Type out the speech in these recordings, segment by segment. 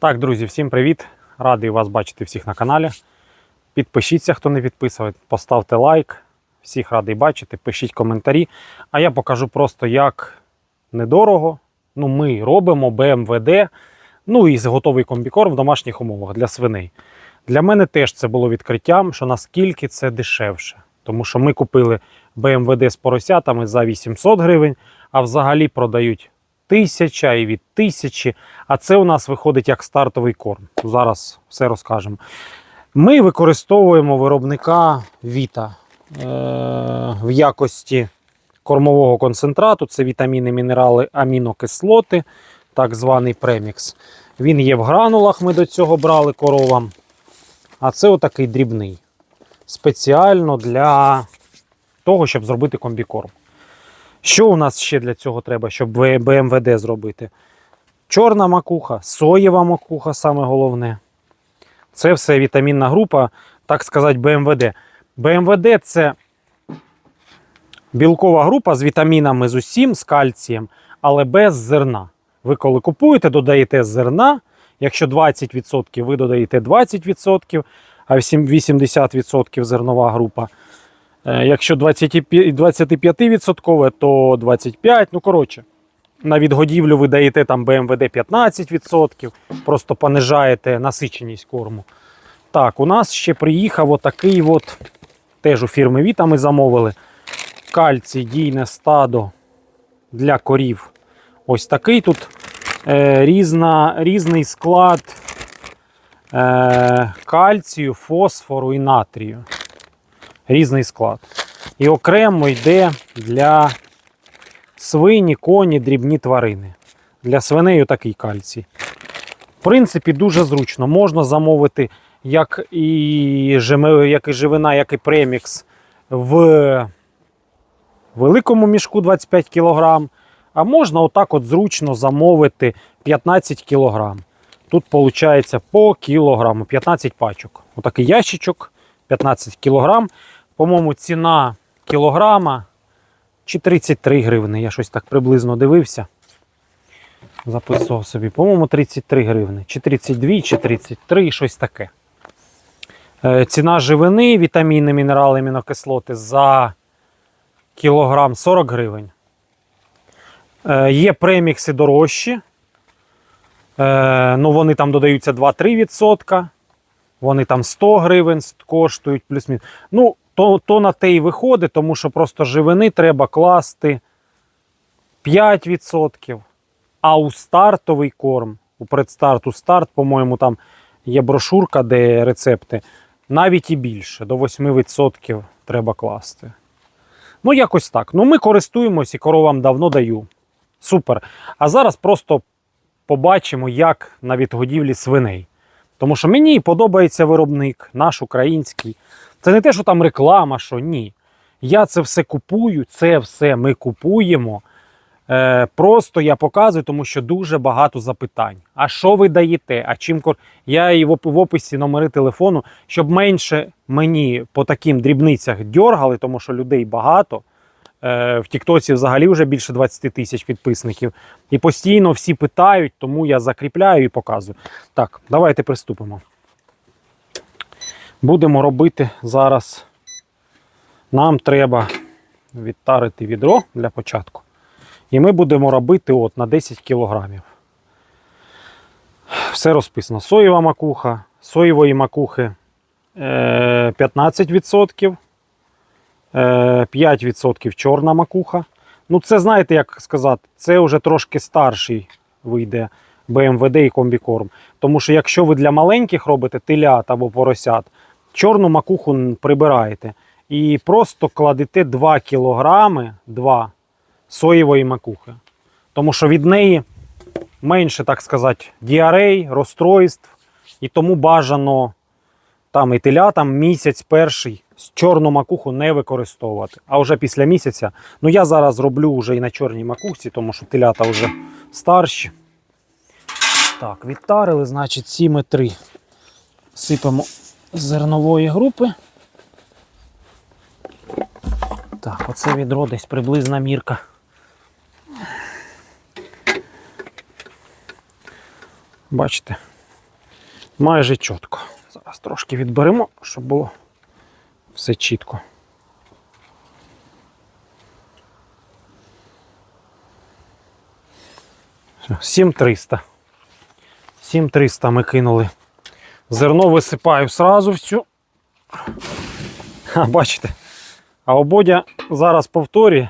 Так, друзі, всім привіт! Радий вас бачити всіх на каналі. Підпишіться, хто не підписаний, поставте лайк. Всіх радий бачити, пишіть коментарі. А я покажу просто, як недорого. Ну, ми робимо БМВД, ну і готовий комбікорм в домашніх умовах для свиней. Для мене теж це було відкриттям, що наскільки це дешевше. Тому що ми купили БМВД з поросятами за 800 гривень, а взагалі продають тисяча і від тисячі. А це у нас виходить як стартовий корм. Зараз все розкажемо. Ми використовуємо виробника Віта е- в якості кормового концентрату. Це вітаміни, мінерали, амінокислоти, так званий премікс. Він є в гранулах, ми до цього брали коровам. А це отакий дрібний. Спеціально для того, щоб зробити комбікорм. Що у нас ще для цього треба, щоб БМВД зробити? Чорна макуха, соєва макуха саме головне. Це все вітамінна група, так сказати, БМВД. БМВД це білкова група з вітамінами з усім, з кальцієм, але без зерна. Ви коли купуєте, додаєте зерна. Якщо 20%, ви додаєте 20%, а 80% зернова група. Е, Якщо 25%, то 25%. Ну, коротше, на відгодівлю ви даєте там БМВД 15%, просто понижаєте насиченість корму. Так, у нас ще приїхав отакий от, теж у фірми Віта ми замовили. Кальцій дійне стадо для корів. Ось такий тут е, різна, різний склад е, кальцію, фосфору і натрію. Різний склад. І окремо йде для свині, коні, дрібні тварини. Для свиней такий кальцій. В принципі, дуже зручно. Можна замовити як і, як і живина, як і премікс в великому мішку 25 кг. А можна отак от зручно замовити 15 кг. Тут виходить по кілограму, 15 пачок. Отакий ящичок, 15 кг. По-моєму, ціна кілограма чи 33 гривни. Я щось так приблизно дивився. Записував собі. По-моєму, 33 гривни. Чи 32, чи 33, щось таке. Е, Ціна живини, вітаміни, мінерали, амінокислоти за кілограм 40 гривень. Е, Є премікси дорожчі. Е, ну, вони там додаються 2-3%. Вони там 100 гривень коштують, плюс-мінус. Ну, то, то на те й виходить, тому що просто живини треба класти 5%. А у стартовий корм, у предстарту старт, по-моєму, там є брошурка, де рецепти. Навіть і більше, до 8% треба класти. Ну, якось так. Ну, ми користуємось і коровам давно даю. Супер. А зараз просто побачимо, як на відгодівлі свиней. Тому що мені подобається виробник, наш український. Це не те, що там реклама, що ні. Я це все купую, це все ми купуємо. Е, просто я показую, тому що дуже багато запитань. А що ви даєте? А чим кор... Я і в описі номери телефону, щоб менше мені по таким дрібницях дьоргали, тому що людей багато. Е, в Тіктоці взагалі вже більше 20 тисяч підписників. І постійно всі питають, тому я закріпляю і показую. Так, давайте приступимо. Будемо робити зараз. Нам треба відтарити відро для початку. І ми будемо робити от на 10 кілограмів. Все розписано. Соєва макуха, соєвої макухи е, 15%, е, 5% чорна макуха. Ну, це знаєте, як сказати, це вже трошки старший вийде БМВД і комбікорм. Тому що якщо ви для маленьких робите телят або поросят, чорну макуху прибираєте і просто кладете 2 кілограми 2 соєвої макухи. Тому що від неї менше, так сказати, діарей, розстройств, і тому бажано там і телятам місяць перший з чорну макуху не використовувати. А вже після місяця, ну я зараз роблю вже і на чорній макухці, тому що телята вже старші. Так, відтарили, значить, 7,3 сипемо з зернової групи. Так, оце відро десь приблизна мірка. Бачите, Майже чітко. Зараз трошки відберемо, щоб було все чітко. Все, 7300. 7300 ми кинули. Зерно висипаю сразу в цю. А, бачите? А ободя зараз повторює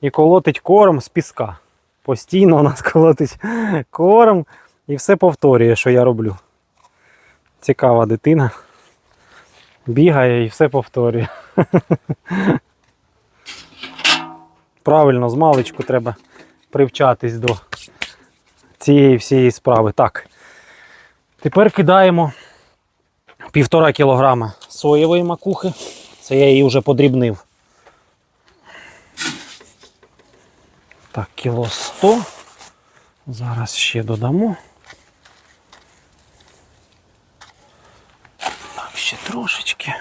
і колотить корм з піска. Постійно у нас колотить корм і все повторює, що я роблю. Цікава дитина. Бігає і все повторює. Правильно, з маличку треба привчатись до цієї всієї справи. Так. Тепер кидаємо півтора кілограма соєвої макухи. Це я її вже подрібнив. Так, кіло 100. Зараз ще додамо. Ще трошечки.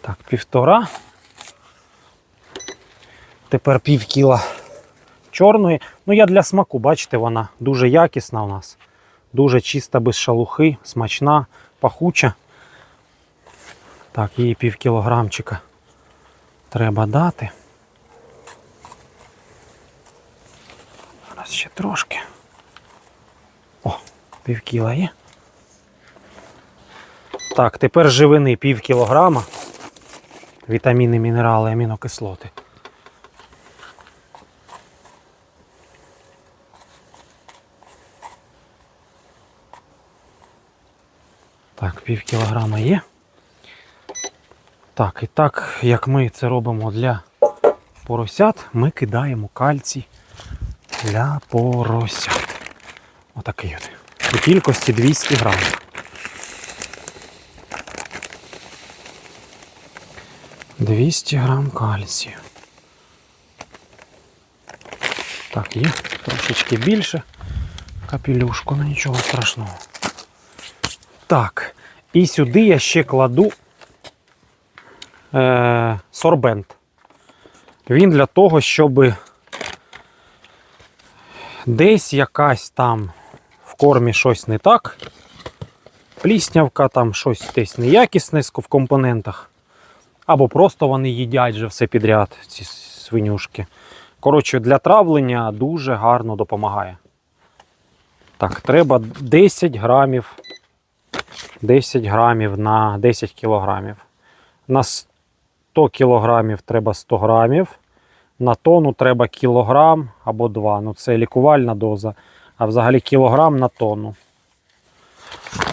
Так, півтора. Тепер пів кіла чорної. Ну, я для смаку, бачите, вона дуже якісна у нас. Дуже чиста, без шалухи, смачна, пахуча. Так, її пів кілограмчика треба дати. Зараз ще трошки. О, пів кіла є. Так, тепер живини пів кілограма. Вітаміни, мінерали, амінокислоти. Так, пів кілограма є. Так, і так, як ми це робимо для поросят, ми кидаємо кальцій для поросят. Отакий от. У кількості 200 грамів. Двісті грам кальцію. Так, є трошечки більше капелюшку, ну нічого страшного. Так, і сюди я ще кладу е, сорбент. Він для того, щоб десь якась там в кормі щось не так, пліснявка, там щось десь неякісне в компонентах. Або просто вони їдять вже все підряд, ці свинюшки. Коротше, для травлення дуже гарно допомагає. Так, треба 10 грамів 10 грамів на 10 кілограмів. На 100 кілограмів треба 100 грамів. На тонну треба кілограм або 2. Ну це лікувальна доза. А взагалі кілограм на тонну.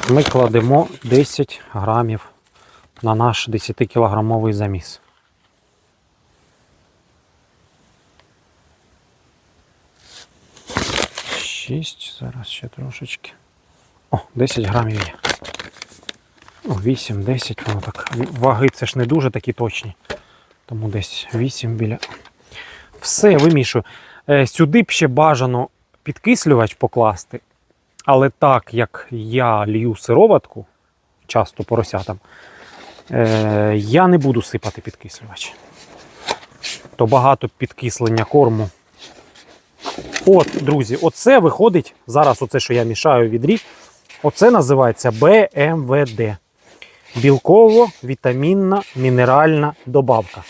Ми кладемо 10 грамів на наш 10-кілограмовий заміс. Шість, зараз ще трошечки. О, 10 грамів є. 8, 10, воно так. Ваги це ж не дуже такі точні. Тому десь 8 біля. Все, вимішую. Е, Сюди б ще бажано підкислювач покласти. Але так як я лью сироватку, часто поросятам, е, я не буду сипати підкислювач. То багато підкислення корму. От, друзі, оце виходить, зараз оце, що я мішаю відрік, оце називається БМВД. Білково-вітамінна мінеральна добавка.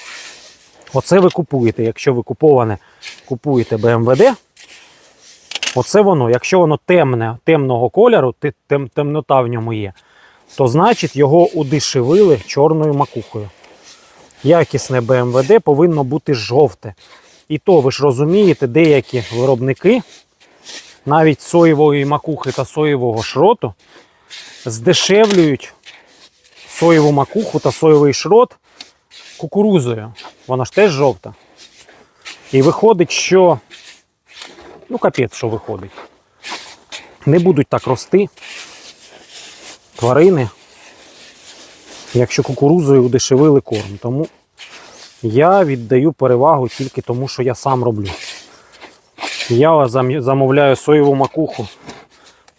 Оце ви купуєте. Якщо ви куповане купуєте БМВД, оце воно. Якщо воно темне, темного кольору, те- тем, темнота в ньому є, то значить його удешевили чорною макухою. Якісне БМВД повинно бути жовте. І то ви ж розумієте, деякі виробники навіть соєвої макухи та соєвого шроту здешевлюють соєву макуху та соєвий шрот кукурузою. Вона ж теж жовта. І виходить, що. Ну, капець, що виходить. Не будуть так рости тварини, якщо кукурузою удешевили корм. Тому я віддаю перевагу тільки тому, що я сам роблю. Я зам- замовляю соєву макуху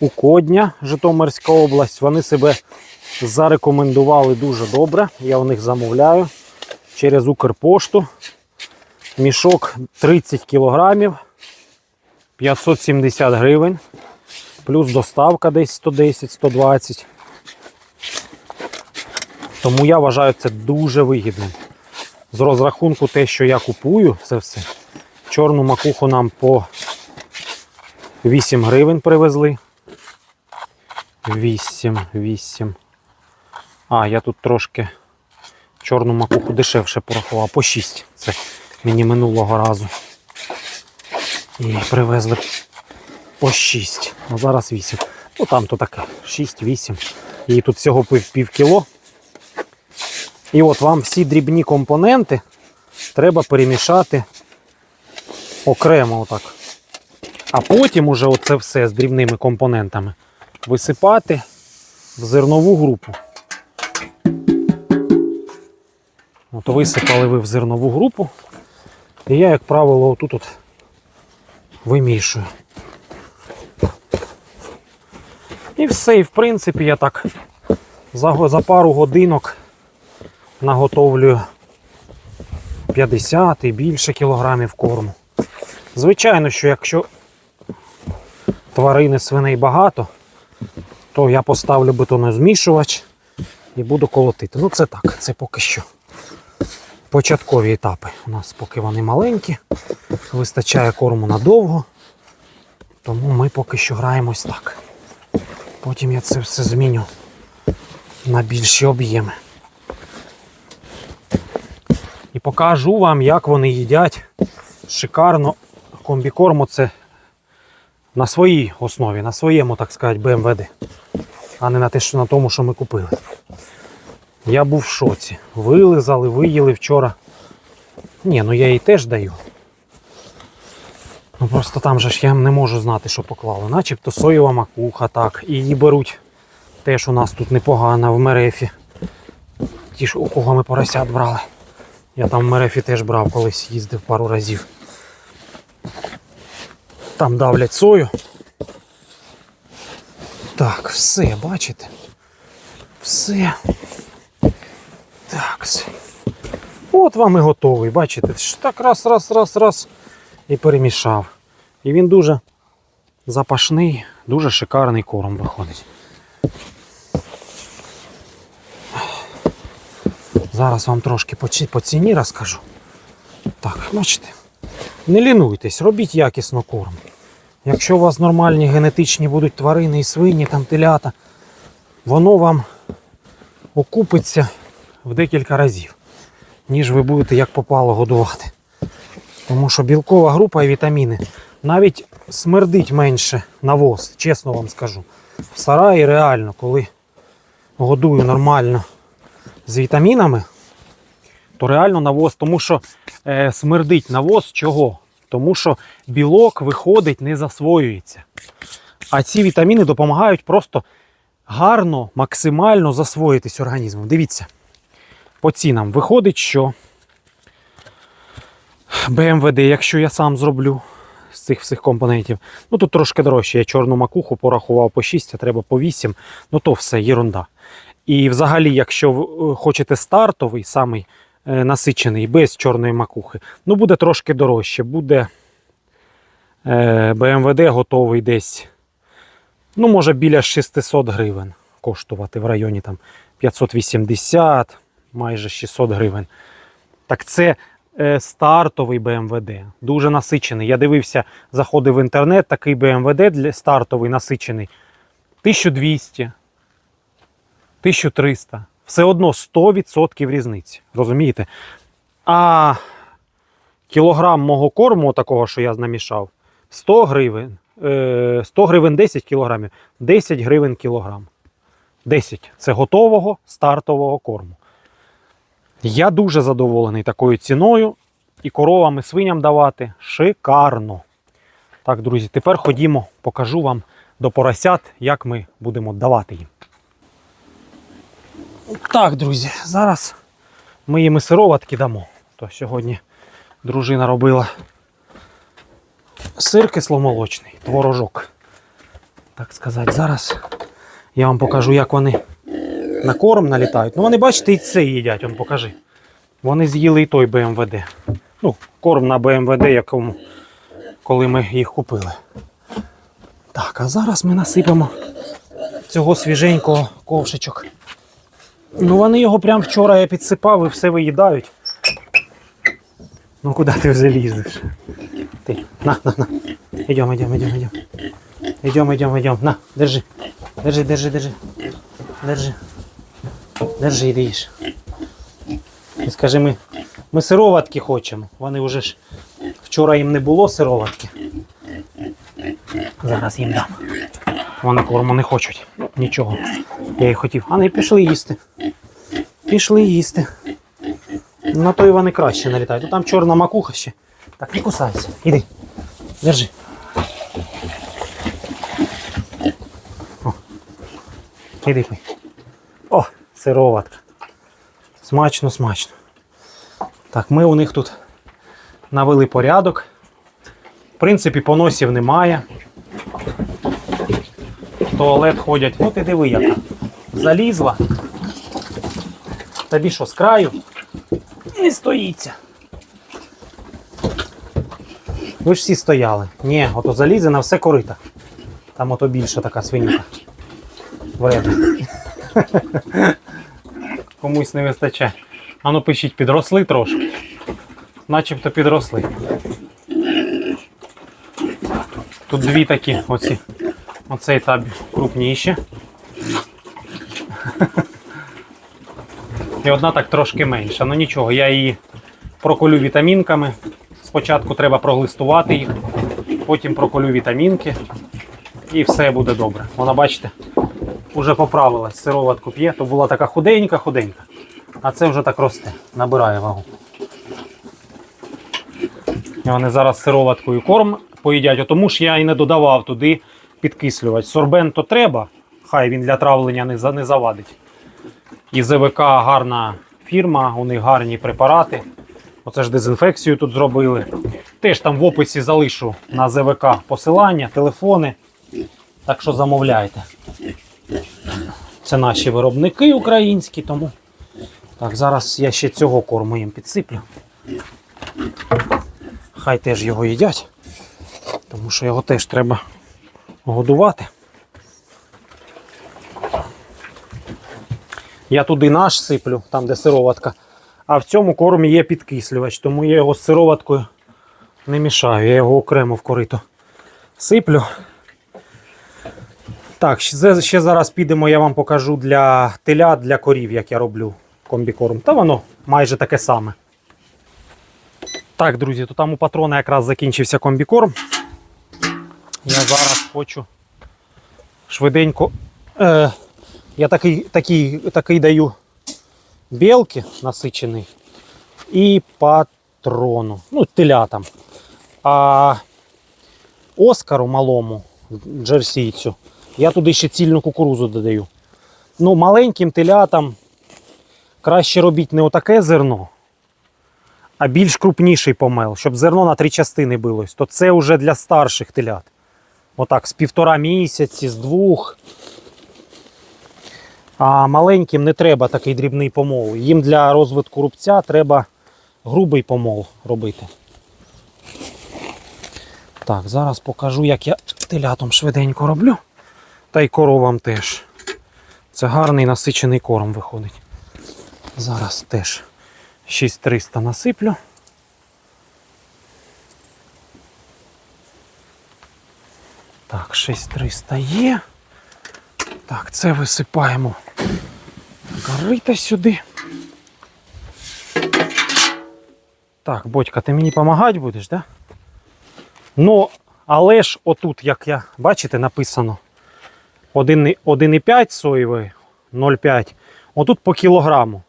у Кодня, Житомирська область. Вони себе зарекомендували дуже добре. Я у них замовляю через Укрпошту. Мішок 30 кілограмів, 570 гривень. плюс доставка десь 110-120. Тому я вважаю це дуже вигідним. З розрахунку те, що я купую, це все. Чорну макуху нам по 8 гривень привезли. 8, 8. А, я тут трошки чорну макуху дешевше порахував. По 6. Це мені минулого разу. І привезли по 6. А зараз 8. Ну там то таке. 6-8. І тут всього пів, пів кіло. І от вам всі дрібні компоненти треба перемішати окремо отак. А потім уже оце все з дрібними компонентами висипати в зернову групу. От висипали ви в зернову групу. І я, як правило, отут от вимішую. І все, і в принципі я так за, за пару годинок наготовлюю 50 і більше кілограмів корму. Звичайно, що якщо тварини свиней багато, то я поставлю бетонозмішувач і буду колотити. Ну це так, це поки що. Початкові етапи. У нас поки вони маленькі, вистачає корму надовго. Тому ми поки що граємось так. Потім я це все зміню на більші об'єми. І покажу вам, як вони їдять шикарно комбікорму це на своїй основі, на своєму, так сказати, БМВД, а не на те, що на тому, що ми купили. Я був в шоці. Вилизали, виїли вчора. Ні, ну я їй теж даю. Ну просто там же ж я не можу знати, що поклали. Начебто соєва макуха, так. І її беруть теж у нас тут непогано в Мерефі. Ті ж, у кого ми поросят брали. Я там в Мерефі теж брав, колись їздив пару разів. Там давлять сою. Так, все, бачите? Все. Так. все. От вам і готовий, бачите? Так раз, раз, раз, раз. І перемішав. І він дуже запашний, дуже шикарний корм виходить. Зараз вам трошки по, ціні розкажу. Так, бачите. Не лінуйтесь, робіть якісно корм. Якщо у вас нормальні генетичні будуть тварини і свині, там телята, воно вам окупиться в декілька разів, ніж ви будете як попало годувати. Тому що білкова група і вітаміни навіть смердить менше навоз, чесно вам скажу. В сараї реально, коли годую нормально з вітамінами, то реально навоз, тому що е, смердить навоз чого? Тому що білок виходить, не засвоюється. А ці вітаміни допомагають просто гарно, максимально засвоїтись організмом. Дивіться, по цінам виходить, що БМВД, якщо я сам зроблю з цих всіх компонентів, ну тут трошки дорожче. Я чорну макуху порахував по 6, а треба по 8, ну то все, єрунда. І взагалі, якщо е, хочете стартовий, самий е, насичений, без чорної макухи, ну буде трошки дорожче. Буде е, БМВД готовий десь, ну, може, біля 600 гривень коштувати в районі там 580, майже 600 гривень. Так це стартовий БМВД, дуже насичений. Я дивився, заходив в інтернет, такий БМВД стартовий насичений 1200. 1300. Все одно 100% різниці. Розумієте? А кілограм мого корму, такого, що я намішав, 100 гривень. е, 100 гривень 10 кілограмів, 10 гривень кілограм. 10. Це готового стартового корму. Я дуже задоволений такою ціною. І коровам і свиням давати шикарно. Так, друзі, тепер ходімо, покажу вам до поросят, як ми будемо давати їм. Так, друзі, зараз ми їм і сироватки дамо. То сьогодні дружина робила сир кисломолочний, творожок. Так сказати, зараз я вам покажу, як вони на корм налітають. Ну, вони, бачите, і це їдять, он покажи. Вони з'їли і той БМВД. Ну, корм на БМВД, якому, коли ми їх купили. Так. А зараз ми насипемо цього свіженького ковшичок. Ну вони його прям вчора я підсипав і все виїдають. Ну куди ти вже лізеш? Ти, на, на, на. Идем, идем, идем, идем. Идем, идем, идем. На, держи. Держи, держи, держи. Держи. Держи, їж. І скажи, ми, ми сироватки хочемо. Вони вже ж вчора їм не було сироватки. Зараз їм дам. Вони корму не хочуть. Нічого. Я їх хотів. А не пішли їсти. Пішли їсти. На то і вони краще налітають. Там чорна макуха ще. Так, не кусайся. Іди. Держи. О. Іди пий. О, сироватка. Смачно, смачно. Так, ми у них тут навели порядок. В принципі, поносів немає. В туалет ходять. Ну ти диви яка. Залізла. Тобі що, з краю? Не стоїться. Ви ж всі стояли. Ні, ото залізе на все корита. Там ото більша така свинюка. Вредна. Комусь не вистачає. Ану пишіть, підросли трошки. Начебто підросли. Тут дві такі оці. Оцей таб крупніші. І одна так трошки менша. Ну нічого, я її проколю вітамінками. Спочатку треба проглистувати їх, потім проколю вітамінки і все буде добре. Вона, бачите, вже поправилась, сироватку п'є, то була така худенька-худенька. А це вже так росте, набирає вагу. І вони зараз сироваткою корм поїдять, тому ж я і не додавав туди підкислювач. Сорбент то треба, хай він для травлення не завадить. І ЗВК гарна фірма, у них гарні препарати. Оце ж дезінфекцію тут зробили. Теж там в описі залишу на ЗВК посилання, телефони. Так що замовляйте. Це наші виробники українські, тому. Так, зараз я ще цього корму їм підсиплю. Хай теж його їдять, тому що його теж треба годувати. Я туди наш сиплю, там де сироватка. А в цьому кормі є підкислювач, тому я його з сироваткою не мішаю, я його окремо в корито сиплю. Так, ще, зараз підемо, я вам покажу для телят, для корів, як я роблю комбікорм. Та воно майже таке саме. Так, друзі, то там у патрона якраз закінчився комбікорм. Я зараз хочу швиденько. Е, я такий, такий, такий даю білки насичений і патрону. Ну, телятам. А Оскару малому, джерсійцю, я туди ще цільну кукурузу додаю. Ну, маленьким телятам краще робіть не отаке зерно, а більш крупніший помел, щоб зерно на три частини билось. То це вже для старших телят. Отак, з півтора місяці, з двох. А маленьким не треба такий дрібний помол. Їм для розвитку рубця треба грубий помол робити. Так, зараз покажу, як я телятом швиденько роблю. Та й коровам теж. Це гарний насичений корм виходить. Зараз теж 6300 насиплю. Так, 6300 є. Так, це висипаємо корита сюди. Так, Бодька, ти мені допомагати будеш, так? Да? Ну, але ж отут, як я бачите, написано 1,5 соєвої, 0,5. Отут по кілограму.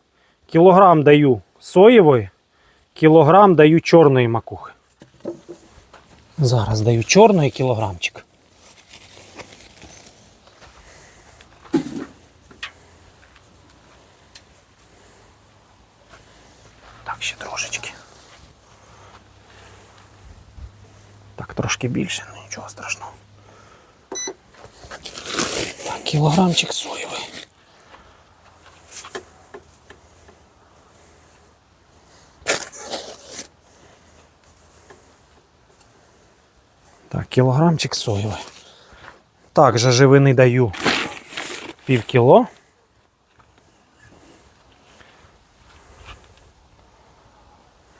Кілограм даю соєвої, кілограм даю чорної макухи. Зараз даю чорної кілограмчик. Так, ще трошечки. Так, трошки більше, ну нічого страшного. Так, кілограмчик соєвий. Так, кілограмчик соєвий. Так, жаживини даю пів кіло.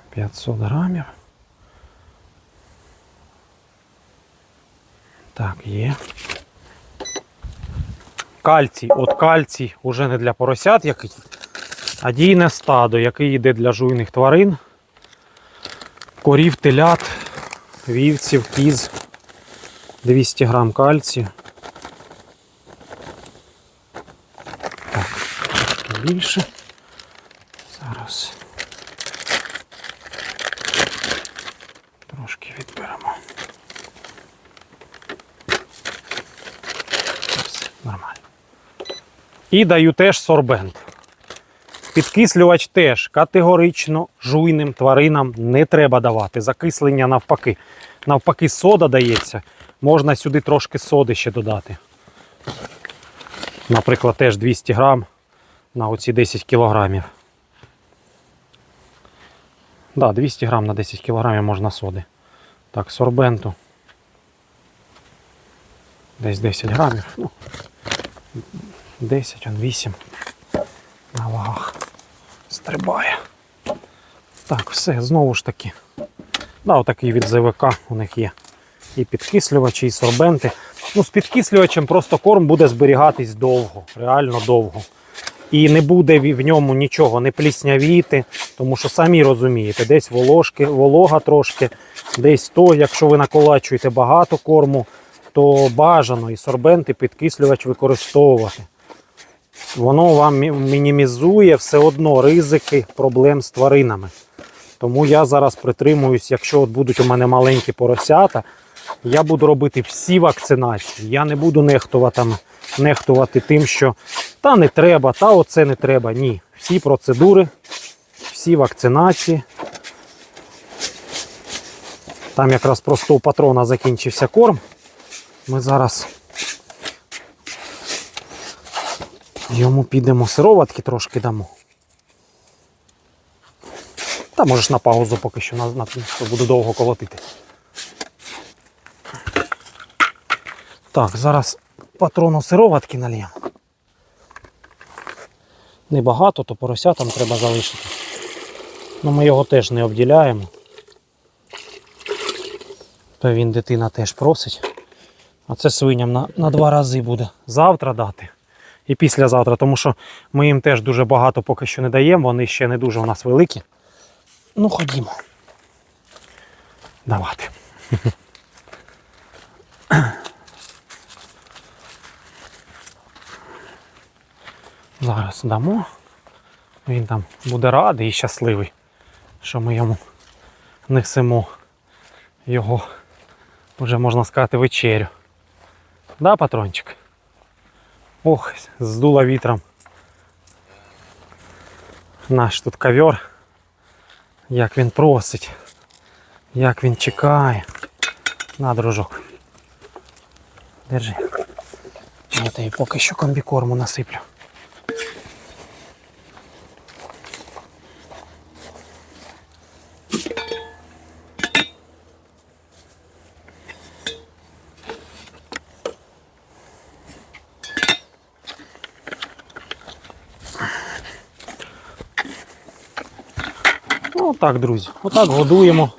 П'ятсот грамів. Так, є. Кальцій. От кальцій уже не для поросят який, а дійне стадо, який йде для жуйних тварин. Корів, телят, вівців, кіз. 200 грам кальцію. Так, більше. Зараз. Трошки відберемо. Все, нормально. І даю теж сорбент. Підкислювач теж категорично жуйним тваринам не треба давати. Закислення навпаки. Навпаки, сода дається. Можна сюди трошки соди ще додати. Наприклад, теж 200 грам на оці 10 кілограмів. Да, 200 грам на 10 кілограмів можна соди. Так, сорбенту. Десь 10 грамів. Ну, 10, он 8 на вагах. Стрибає. Так, все, знову ж таки. Да, отакий від ЗВК у них є. І підкислювачі, і сорбенти. Ну, з підкислювачем просто корм буде зберігатись довго, реально довго. І не буде в ньому нічого, не пліснявіти, тому що самі розумієте, десь волошки, волога трошки, десь то, якщо ви наколачуєте багато корму, то бажано і сорбенти, підкислювач використовувати. Воно вам мінімізує все одно ризики проблем з тваринами. Тому я зараз притримуюсь, якщо от будуть у мене маленькі поросята, я буду робити всі вакцинації. Я не буду нехтувати, нехтувати тим, що та не треба, та оце не треба. Ні. Всі процедури, всі вакцинації. Там якраз просто у патрона закінчився корм. Ми зараз йому підемо сироватки трошки дамо. Та можеш на паузу поки що на, на, буду довго колотити. Так, зараз патрону сироватки нальємо. Небагато, то поросятам треба залишити. Ну ми його теж не обділяємо. То він дитина теж просить. А це свиням на, на два рази буде. Завтра дати і післязавтра, тому що ми їм теж дуже багато поки що не даємо, вони ще не дуже у нас великі. Ну, ходімо. Давати. Зараз дамо. Він там буде радий і щасливий, що ми йому несемо його, вже можна сказати, вечерю. Да, патрончик? Ох, сдуло вітром. Наш тут ковер. Як він просить. Як він чекає. На, дружок. Держи. Я тобі поки що комбікорму насиплю. Ну, так, друзі. Отак годуємо.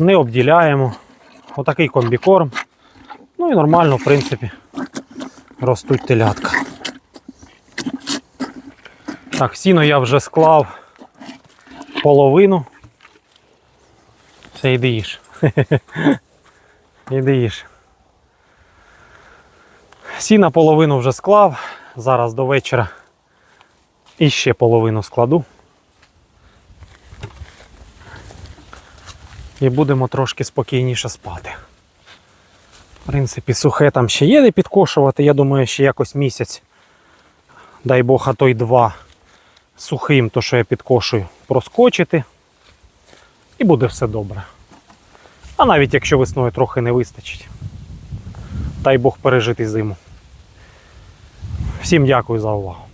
Не обділяємо. Отакий комбікорм. Ну і нормально, в принципі, ростуть телятка. Так, сіно я вже склав половину. Все, іди їж. Іди їж. Сіна половину вже склав. Зараз до вечора і ще половину складу. І будемо трошки спокійніше спати. В принципі, сухе там ще є де підкошувати. Я думаю, ще якось місяць. Дай Бог, а то й два сухим, то що я підкошую, проскочити. І буде все добре. А навіть якщо весною трохи не вистачить. Дай Бог пережити зиму. Всім дякую за увагу.